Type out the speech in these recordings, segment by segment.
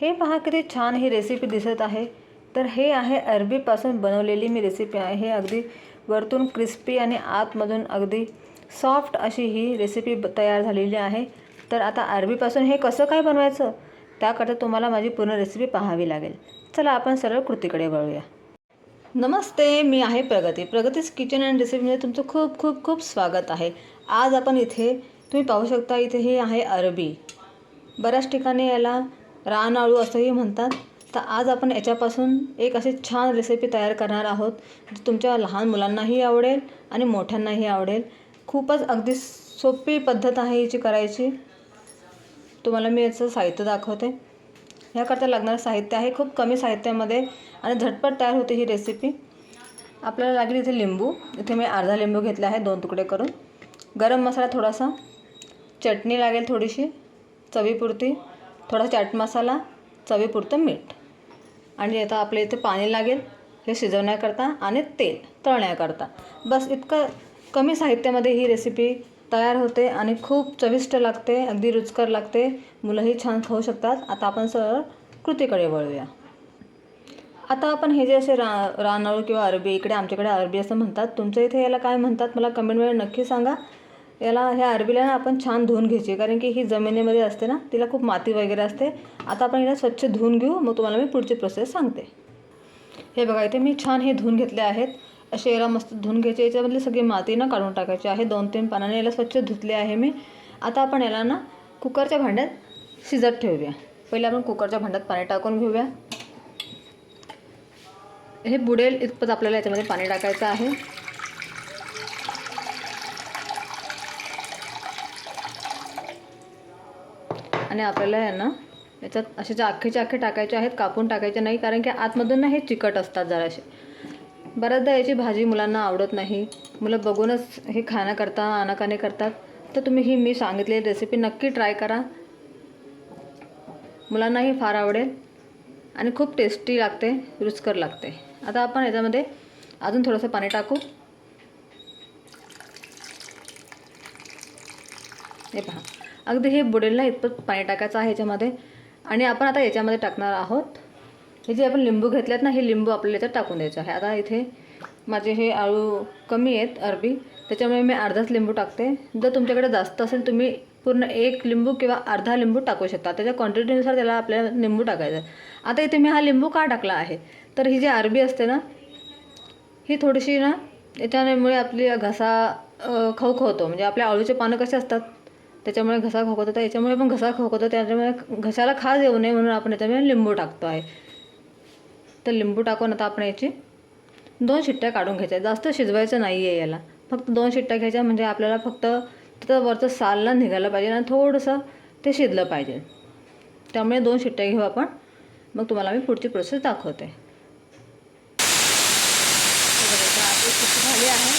हे पहा किती छान ही रेसिपी दिसत आहे. तर हे आहे अरबीपासून बनवलेली मी रेसिपी आहे. हे अगदी वरतून क्रिस्पी आणि आतमधून अगदी सॉफ्ट अशी ही रेसिपी तयार झालेली आहे. तर आता अरबीपासून हे कसं काय बनवायचं? त्याकरता तुम्हाला माझी पूर्ण रेसिपी पाहावी लागेल. चला आपण सरळ कृतीकडे वळूया. नमस्ते मी आहे प्रगती. प्रगतीच किचन अँड रेसिपीमध्ये तुमचं खूप खूप खूप स्वागत आहे. आज आपण इथे तुम्ही पाहू शकता इथे हे आहे अरबी. बऱ्याच ठिकाणी याला रानआळू असंही म्हणतात. तर आज आपण याच्यापासून एक अशी छान रेसिपी तयार करणार आहोत. जी तुमच्या लहान मुलांनाही आवडेल आणि मोठ्यांनाही आवडेल. खूपच अगदी सोपी पद्धत आहे याची करायची. तुम्हाला मी याचं साहित्य दाखवते. ह्याकरता लागणारं साहित्य आहे खूप कमी साहित्यामध्ये आणि झटपट तयार होते ही रेसिपी आपल्याला लागेल इथे लिंबू. इथे मी अर्धा लिंबू घेतला आहे दोन तुकडे करून. गरम मसाला थोडासा. चटणी लागेल थोडीशी. चवीपुरती. थोडा चाट मसाला चवीपुरतं मीठ. आणि आता आपल्या इथे पाणी लागेल हे शिजवण्याकरता आणि तेल तळण्याकरता. बस इतकं कमी साहित्यामध्ये ही रेसिपी तयार होते आणि खूप चविष्ट लागते अगदी रुचकर लागते. मुलंही छान खाऊ शकतात. आता आपण सरळ कृतीकडे वळूया. आता आपण हे जे असे रा रानअळू किंवा अरबी इकडे आमच्याकडे अरबी असं म्हणतात. तुमच्या इथे याला काय म्हणतात? मला कमेंटमध्ये नक्की सांगा. याला ह्या अरबीला ना आपण छान धुवून घ्यायची कारण की ही जमिनीमध्ये असते ना तिला खूप माती वगैरे असते. आता आपण हिला स्वच्छ धुवून घेऊ मग तुम्हाला मी पुढची प्रोसेस सांगते. हे बघा इथे मी छान हे धुवून घेतले आहेत. असे याला मस्त धुवून घ्यायचे. याच्यामधली सगळी माती ना काढून टाकायची आहे. दोन तीन पानाने याला स्वच्छ धुतले आहे मी. आता आपण याला ना कुकरच्या भांड्यात शिजत ठेवूया. पहिले आपण कुकरच्या भांड्यात पाणी टाकून घेऊया. हे बुडेल इतपत आपल्याला याच्यामध्ये पाणी टाकायचं आहे. आणि आपल्याला यांना याच्यात असे जे अख्खेचे अख्खे टाकायचे आहेत कापून टाकायचे नाही कारण की आतमधून ना हे चिकट असतात जरासे. बऱ्याचदा याची भाजी मुलांना आवडत नाही. मुलं बघूनच हे खाण्याकरता आनाकाने करतात. तर तुम्ही ही मी सांगितलेली रेसिपी नक्की ट्राय करा. मुलांनाही फार आवडेल आणि खूप टेस्टी लागते रुचकर लागते. आता आपण याच्यामध्ये अजून थोडंसं पाणी टाकू. हे पहा. अगदी हे बुडेलला इतपत पाणी टाकायचं आहे याच्यामध्ये. आणि आपण आता याच्यामध्ये टाकणार आहोत. हे जे आपण लिंबू घेतल्यात ना हे लिंबू आपल्याला याच्यात टाकून द्यायचं आहे. आता इथे माझे हे आळू कमी आहेत अरबी. त्याच्यामुळे मी अर्धाच लिंबू टाकते. जर तुमच्याकडे जास्त असेल तुम्ही पूर्ण एक लिंबू किंवा अर्धा लिंबू टाकू शकता. त्याच्या क्वांटिटीनुसार त्याला आपल्याला लिंबू टाकायचं आता इथे मी हा लिंबू का टाकला आहे? तर ही जी अरबी असते ना ही थोडीशी ना याच्यामुळे आपली घसा खवखवतो. म्हणजे आपल्या आळूचे पानं कसे असतात? त्याच्यामुळे घसा खोकवतो तर याच्यामुळे पण घसा खोकवतो त्याच्यामुळे घशाला खाज येऊ नये म्हणून आपण याच्यामुळे लिंबू टाकतो आहे. तर लिंबू टाकून आता आपण याची दोन शिट्ट्या काढून घ्यायच्या. जास्त शिजवायचं नाही आहे याला. फक्त दोन शिट्ट्या घ्यायच्या म्हणजे आपल्याला फक्त त्याचं वरचं सालला निघायला पाहिजे आणि थोडंसं ते शिजलं पाहिजे. त्यामुळे दोन शिट्ट्या घेऊ आपण. मग तुम्हाला मी पुढची प्रोसेस दाखवते. आपली शिट्टी झाली आहे.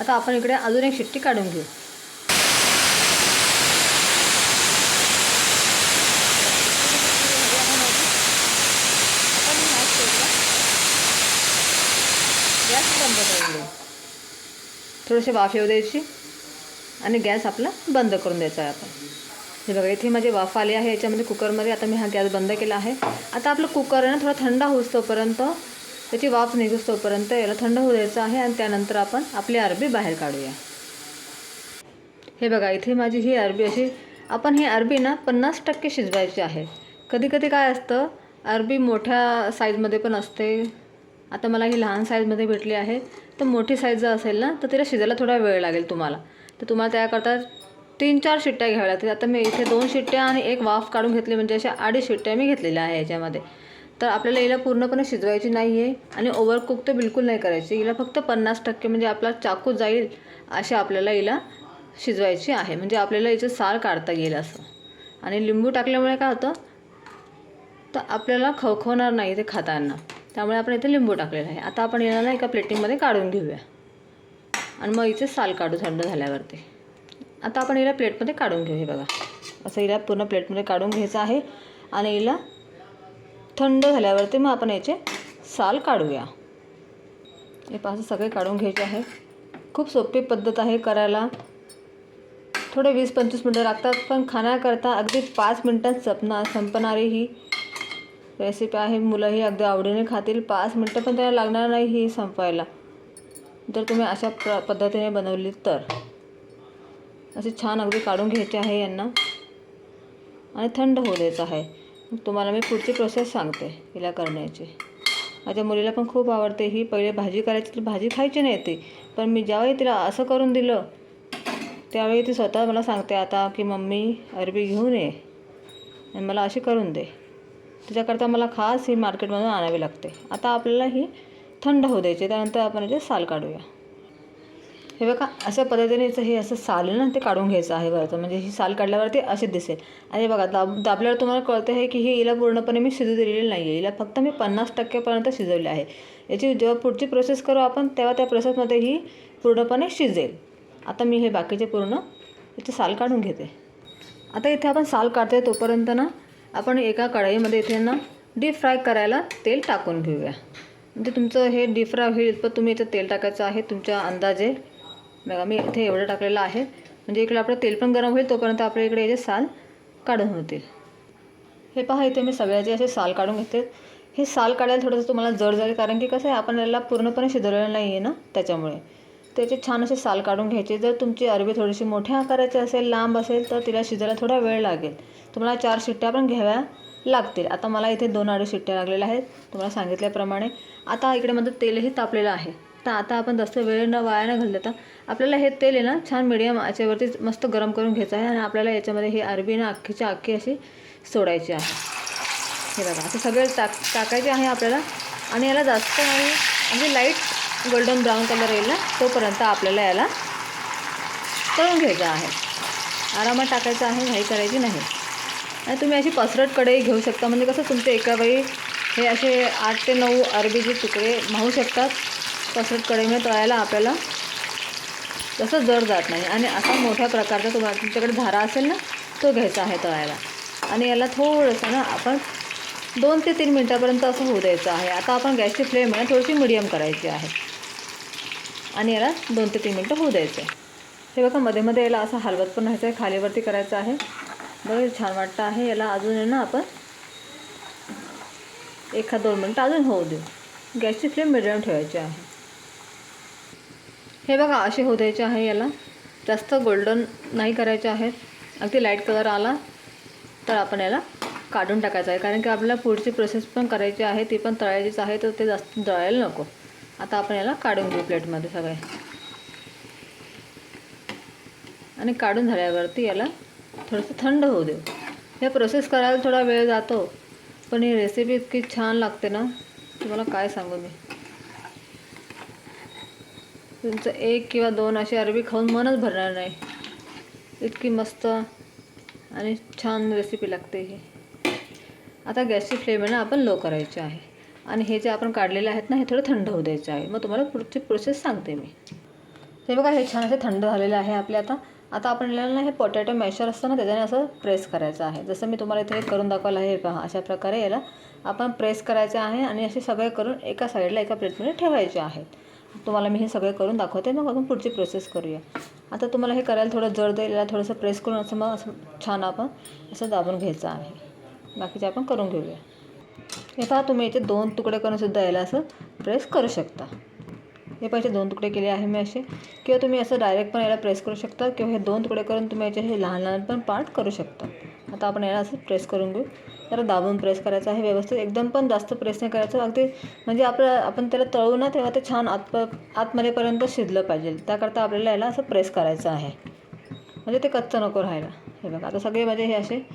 आता आपण इकडे अजून एक शिट्टी काढून घेऊ गॅस बंद करून देऊ थोडेसे वाफ येऊ द्यायची आणि गॅस आपला बंद करून द्यायचा आहे आपण. हे बघा इथे माझे वाफ आली आहे याच्यामध्ये कुकरमध्ये आता मी हा गॅस बंद केला आहे. आता आपलं कुकर आहे ना थोडा थंड होऊस तोपर्यंत त्याची वाफ निघूस तोपर्यंत याला थंड होऊ द्यायचं आहे आणि त्यानंतर आपण आपली अरबी बाहेर काढूया. हे बघा इथे माझी ही अरबी अशी आपण ही अरबी ना पन्नास टक्के शिजवायची आहे. कधी कधी काय असतं अरबी मोठ्या साईजमध्ये पण असते आता मला ही लहान साईजमध्ये भेटली आहे तर मोठी साईज जर असेल ना तर तिला शिजायला थोडा वेळ लागेल तुम्हाला. तर तुम्हाला त्याकरता तीन चार शिट्ट्या घ्याव्या लागतील. आता मी इथे दोन शिट्ट्या आणि एक वाफ काढून घेतली म्हणजे अशा अडीच शिट्ट्या मी घेतलेल्या आहे याच्यामध्ये. तर आपल्याला हिला पूर्णपणे शिजवायची नाही आहे आणि ओव्हरकुक तर बिलकुल नाही करायची. हिला फक्त पन्नास टक्के म्हणजे आपला चाकू जाईल अशा आपल्याला हिला शिजवायची आहे. म्हणजे आपल्याला हिचं साल काढता येईल असं. आणि लिंबू टाकल्यामुळे काय होतं? तर आपल्याला खवखवणार नाही ते खाताना. त्यामुळे आपण इथे लिंबू टाकलेला आहे. आता आपण याला ना एका प्लेटिंगमध्ये काढून घेऊया. आणि मग इथे साल काढू थंड झाल्यावरती. आता आपण हिला प्लेटमध्ये काढून घेऊ हे बघा. असं हिला पूर्ण प्लेटमध्ये काढून घ्यायचं आहे. आणि हिला थंड झाल्यावरती मग आपण याचे साल काढूया. हे पाच सगळे काढून घ्यायचे आहे. खूप सोपी पद्धत आहे करायला. थोडे वीस पंचवीस मिनटं लागतात पण खाण्याकरता अगदी पाच मिनटात संपना संपणारी ही रेसिपी आहे मुलंही अगदी आवडीने खातील. पाच मिनटं पण त्याला लागणार नाही ही संपवायला. जर तुम्ही अशा प्र पद्धतीने बनवली तर. असे छान अगदी काढून घ्यायचे आहे यांना. आणि थंड होऊ द्यायचं आहे. तुम्हाला मी पुढची प्रोसेस सांगते हिला करण्याची. माझ्या मुलीला पण खूप आवडते. ही पहिले भाजी करायची तर भाजी खायची नाही ती. पण मी ज्यावेळी तिला असं करून दिलं त्यावेळी ती स्वतः मला सांगते आता की मम्मी अरबी घेऊन ये आणि मला अशी करून दे. त्याच्याकरता मला खास ही मार्केटमधून आणावी लागते. आता आपल्याला ही थंड होऊ द्यायची त्यानंतर आपण याचे साल काढूया. हे बघा अशा पद्धतीने याचं हे असं साल आहे ना ते काढून घ्यायचं आहे वरचं. म्हणजे ही साल काढल्यावरती असे दिसेल. आणि बघा दाब दाबल्यावर तुम्हाला कळतं आहे की ही हिला पूर्णपणे मी शिजू दिलेली नाही आहे हिला फक्त मी पन्नास टक्केपर्यंत शिजवले आहे. याची जेव्हा पुढची प्रोसेस करू आपण तेव्हा त्या प्रोसेसमध्ये ही पूर्णपणे शिजेल. आता मी हे बाकीचे पूर्ण याचे साल काढून घेते. आता इथे आपण साल काढते तोपर्यंत ना आपण एका कढईमध्ये इथे ना डीप फ्राय करायला तेल टाकून घेऊया. म्हणजे तुमचं हे डीप फ्राय होईल पण तुम्ही इथे तेल टाकायचं आहे तुमच्या अंदाजे. बघा मी इथे एवढं टाकलेलं आहे. म्हणजे इकडे आपलं तेल पण गरम होईल तोपर्यंत आपल्या इकडे याचे साल काढून होतील. हे पहा इथे मी सगळ्याचे असे साल काढून घेते. हे साल काढायला थोडंसं तुम्हाला जड जाईल कारण की कसं आहे आपण याला पूर्णपणे शिजवलेलं नाही आहे ना त्याच्यामुळे. त्याचे छान असे साल काढून घ्यायचे. जर तुमची अरबी थोडीशी मोठ्या आकाराची असेल लांब असेल तर तिला शिजायला थोडा वेळ लागेल. तुम्हाला चार शिट्ट्या पण घ्याव्या लागतील. आता मला इथे दोन अडीच शिट्ट्या लागलेल्या आहेत. तुम्हाला सांगितल्याप्रमाणे आता इकडे माझं तेलही तापलेलं आहे. तर आता आपण जास्त वेळ न वाया न घालता आपल्याला हे तेल आहे ना छान मीडियम आचेवरती मस्त गरम करून घ्यायचं आहे आणि आपल्याला याच्यामध्ये ही अरबी ना अख्खीच्या अख्खी अशी सोडायची आहे. हे बघा असं सगळे टाक टाकायचे आहे आपल्याला आणि याला जास्त आणि म्हणजे लाइट गोल्डन ब्राऊन कलर येईल ना तोपर्यंत आपल्याला याला तळून घ्यायचं आहे. आरामात टाकायचं आहे घाई करायची नाही. आणि तुम्ही अशी पसरट कढई घेऊ शकता. म्हणजे कसं तुमचे एका वेळी हे असे आठ ते नऊ अरबीचे तुकडे माहू शकतात. पसरट कढईमध्ये तळायला आपल्याला तसं जड जात नाही. आणि असा मोठ्या प्रकारचा तुम्हाला तुमच्याकडे धारा असेल ना तो घ्यायचा आहे तळायला. आणि याला थोडंसं ना आपण दोन ते तीन मिनटापर्यंत असं होऊ द्यायचं आहे. आता आपण गॅसची फ्लेम आहे थोडीशी मिडियम करायची आहे. आणि याला दोन ते तीन मिनटं होऊ द्यायचं. आहे हे बघा मध्ये मध्ये याला असं हलवत पण राहायचं आहे खालीवरती करायचं आहे. बघा छान वाटतं आहे. याला अजून आहे ना आपण एखाद दोन मिनटं अजून होऊ देऊ. गॅसची फ्लेम मिडियम ठेवायची आहे. हे बघा असे होऊ द्यायचे आहे याला. जास्त गोल्डन नाही करायचे आहेत. अगदी लाइट कलर आला तर आपण याला काढून टाकायचं आहे. कारण की आपल्याला पुढची प्रोसेस पण करायची आहे ती पण तळायचीच आहे तर ते जास्त जळायला नको. आता आपण याला काढून घेऊ प्लेटमध्ये सगळे. आणि काढून झाल्यावरती याला थोडंसं थंड होऊ देऊ. या प्रोसेस करायला थोडा वेळ जातो पण ही रेसिपी इतकी छान लागते ना तुम्हाला काय सांगू मी? तुमचं एक किंवा दोन अशी अरबी खाऊन मनच भरणार नाही. इतकी मस्त आणि छान रेसिपी लागते ही. आता गॅसची फ्लेम आहे ना आपण लो करायची आहे. आणि हे जे आपण काढलेले आहेत ना हे थोडं थंड होऊ द्यायचं आहे. मग तुम्हाला पुढची प्रोसेस सांगते मी. ते बघा हे छान असे थंड झालेले आहे आपले आता. आता आपल्याला ना हे पोटॅटो मॅशर असतं ना त्याच्याने असं प्रेस करायचं आहे. जसं मी तुम्हाला इथे करून दाखवलं आहे पहा अशा प्रकारे याला आपण प्रेस करायचे आहे आणि असे सगळे करून एका साईडला एका प्लेटमध्ये ठेवायचे आहेत. तुम्हाला मी हे सगळे करून दाखवते मग आपण पुढची प्रोसेस करूया. आता तुम्हाला हे करायला थोडं जड देईल याला थोडंसं प्रेस करून असं मग असं छान आपण असं दाबून घ्यायचं आहे. बाकीचे आपण करून घेऊया. हे पहा तुम्ही याचे दोन तुकडे करूनसुद्धा याला असं प्रेस करू शकता. हे पाहिजे दोन तुकडे केले आहे मी असे. किंवा तुम्ही असं डायरेक्ट पण याला प्रेस करू शकता किंवा हे दोन तुकडे करून तुम्ही याचे हे लहान लहान पण पार्ट करू शकता. आता आपण याला असं प्रेस करून घेऊ. त्याला दाबून प्रेस करायचं आहे व्यवस्थित. एकदम पण जास्त प्रेस नाही करायचं. अगदी म्हणजे आपलं आपण त्याला तळू ना तेव्हा ते छान आत आतमध्येपर्यंत शिजलं पाहिजे. त्याकरता आपल्याला याला असं प्रेस करायचं आहे. म्हणजे ते कच्चं नको राहायला. हे बघा आता सगळे माझे हे असे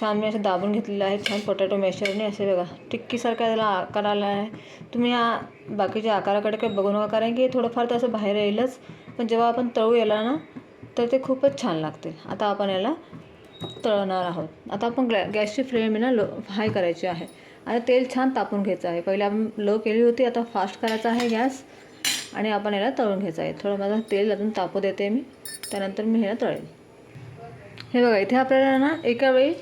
छान मी असे दाबून घेतलेलं आहे छान पोटॅटो मॅशरने असे बघा. टिक्कीसारखा त्याला आकार आला आहे. तुम्ही या बाकीच्या आकाराकडे काही बघू नका कारण की थोडंफार तर असं बाहेर येईलच. पण जेव्हा आपण तळू याला ना तर ते खूपच छान लागते. आता आपण याला तळणार आहोत. आता आपण ग्लॅ गॅसची फ्लेम आहे ना लो हाय करायची आहे. आणि तेल छान तापून घ्यायचं आहे. पहिले आपण लो केली होती आता फास्ट करायचा आहे गॅस. आणि आपण याला तळून घ्यायचं आहे. थोडं माझं तेल अजून तापू देते मी. त्यानंतर मी ह्याला तळेल हे बघा इथे आपल्याला ना एका वेळी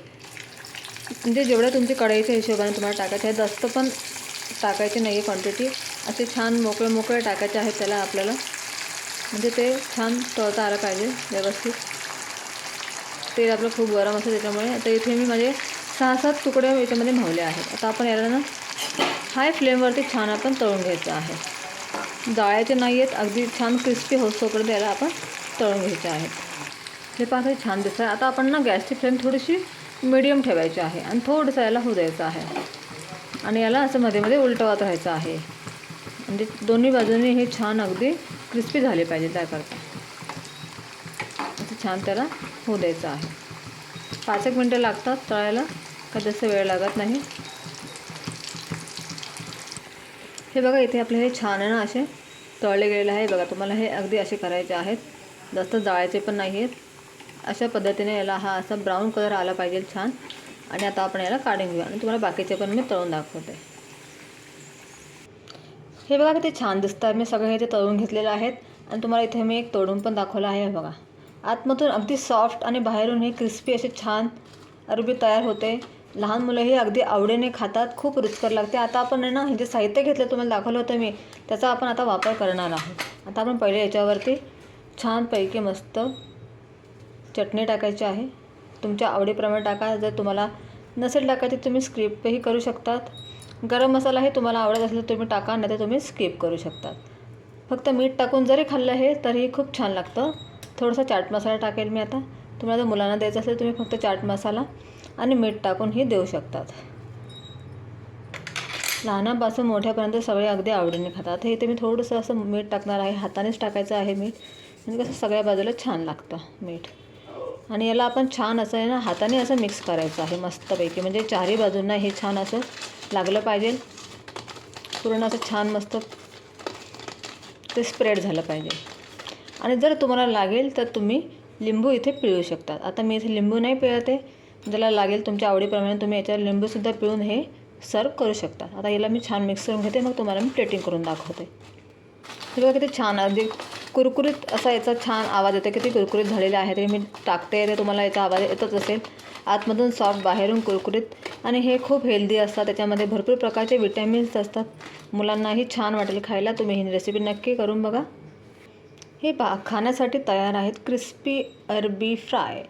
म्हणजे जेवढ्या तुमच्या कढईच्या हिशोबाने तुम्हाला टाकायचे आहे जास्त पण टाकायची नाही आहे क्वांटिटी असे छान मोकळे मोकळे टाकायचे आहेत त्याला आपल्याला. म्हणजे ते छान तळता आलं पाहिजे व्यवस्थित. तेल आपलं खूप गरम असतं त्याच्यामुळे. आता इथे मी माझे सहा सात तुकडे याच्यामध्ये मावले आहेत. आता आपण याला ना हाय फ्लेमवरती छान आपण तळून घ्यायचं आहे. जाळ्याचे नाही आहेत अगदी छान क्रिस्पी होतोपर्यंत याला आपण तळून घ्यायचे आहेत. हे पाहता छान दिसतं आता आपण ना गॅसची फ्लेम थोडीशी मिडियम ठेवायचे आहे आणि थोडंसं याला होऊ द्यायचं आहे. आणि याला असं मध्ये मध्ये उलटवत राहायचं आहे. म्हणजे दोन्ही बाजूने हे छान अगदी क्रिस्पी झाले पाहिजे त्याकरता असं छान त्याला होऊ द्यायचं आहे. पाच एक मिनटं लागतात तळायला. का जास्त वेळ लागत नाही. हे बघा इथे आपले हे छान आहे ना असे तळले गेलेले आहे. बघा तुम्हाला हे अगदी असे करायचे आहेत. जास्त जाळायचे पण नाही आहेत. अशा पद्धतीने याला हा असा ब्राऊन कलर आला पाहिजे छान. आणि आता आपण याला काढून घेऊया. आणि तुम्हाला बाकीचे पण मी तळून दाखवते. हे बघा किती छान दिसतं मी सगळे हे ते तळून घेतलेलं आहेत. आणि तुम्हाला इथे मी एक तोडून पण दाखवलं आहे हे बघा. आतमधून अगदी सॉफ्ट आणि बाहेरून हे क्रिस्पी असे छान अरबी तयार होते. लहान मुलं हे अगदी आवडीने खातात. खूप रुचकर लागते. आता आपण आहे ना हे जे साहित्य घेतलं तुम्हाला दाखवलं होतं मी त्याचा आपण आता वापर करणार आहोत. आता आपण पहिले याच्यावरती छानपैकी मस्त चटणी टाकायची आहे. तुमच्या आवडीप्रमाणे टाका. जर तुम्हाला नसेल टाकायची तुम्ही स्किपही करू शकतात. गरम मसाला हे तुम्हाला आवडत असेल तर तुम्ही टाका नाही तर तुम्ही स्किप करू शकतात. फक्त मीठ टाकून जरी खाल्लं हे तरीही खूप छान लागतं. थोडासा चाट मसाला टाकेल मी आता. तुम्हाला जर मुलांना द्यायचं असेल तुम्ही फक्त चाट मसाला आणि मीठ टाकूनही देऊ शकतात. लहानापासून मोठ्यापर्यंत सगळे अगदी आवडीने खातात. हे इथे मी थोडंसं असं मीठ टाकणार आहे. हातानेच टाकायचं आहे मीठ. म्हणजे कसं सगळ्या बाजूला छान लागतं मीठ. आणि याला आपण छान असं आहे ना हाताने असं मिक्स करायचं आहे मस्तपैकी. म्हणजे चारही बाजूंना हे छान असं लागलं पाहिजे. पूर्ण असं छान मस्त ते स्प्रेड झालं पाहिजे. आणि जर तुम्हाला लागेल तर तुम्ही लिंबू इथे पिळू शकतात. आता मी इथे लिंबू नाही पिळते. ज्याला लागेल तुमच्या आवडीप्रमाणे तुम्ही याच्यावर लिंबूसुद्धा पिळून हे सर्व करू शकता. आता याला मी छान मिक्स करून घेते मग तुम्हाला मी प्लेटिंग करून दाखवते. हे बघा किती छान अगदी कुरकुरीत असा याचा छान आवाज येतो किती कुरकुरीत झालेला आहे. तरी मी टाकते ते तुम्हाला याचा आवाज येतच असेल. आतमधून सॉफ्ट बाहेरून कुरकुरीत. आणि हे खूप हेल्दी असतात. त्याच्यामध्ये भरपूर प्रकारचे विटॅमिन्स असतात. मुलांनाही छान वाटेल खायला. तुम्ही ही रेसिपी नक्की करून बघा. हे पा खाण्यासाठी तयार आहेत क्रिस्पी अरबी फ्राय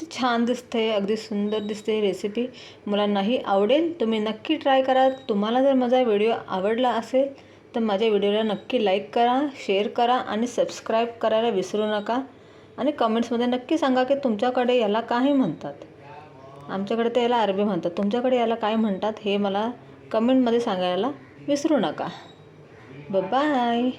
ते छान दिसते अगदी सुंदर दिसते रेसिपी मुलांनाही आवडेल. तुम्ही नक्की ट्राय करा. तुम्हाला जर माझा व्हिडिओ आवडला असेल तर माझ्या व्हिडिओला नक्की लाईक करा शेअर करा आणि सबस्क्राईब करायला विसरू नका. आणि कमेंट्समध्ये नक्की सांगा की तुमच्याकडे याला काय म्हणतात. आमच्याकडे तर याला अरबी म्हणतात. तुमच्याकडे याला काय म्हणतात हे मला कमेंटमध्ये सांगायला विसरू नका. बाय